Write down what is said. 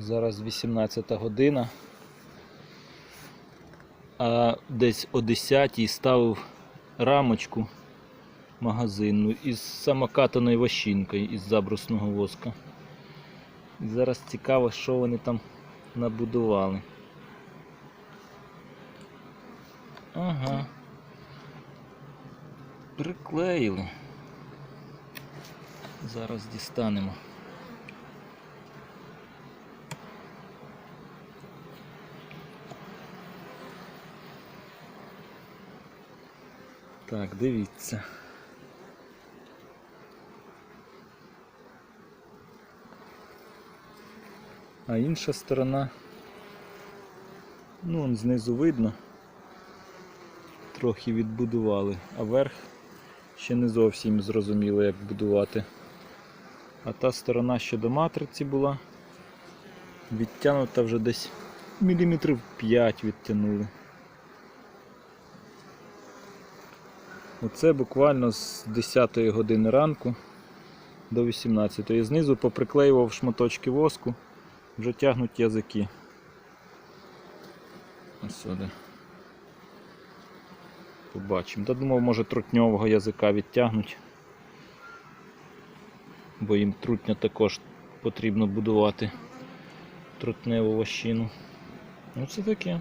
Зараз 18 година. А десь о 10 ставив рамочку магазинну із самокатаною вощинкою із забрусного воска. І зараз цікаво, що вони там набудували. Ага. Приклеїли. Зараз дістанемо. Так, дивіться. А інша сторона, ну, он знизу видно, трохи відбудували, а верх ще не зовсім зрозуміло, як будувати. А та сторона, що до матриці була, відтягнута вже десь міліметрів 5 відтягнули. Оце буквально з 10 години ранку до 18. І знизу поприклеював шматочки воску, вже тягнуть язики. Ось сюди. Побачимо. Та думав, може трутньового язика відтягнуть. Бо їм трутня також потрібно будувати трутневу вощину. Ну це таке.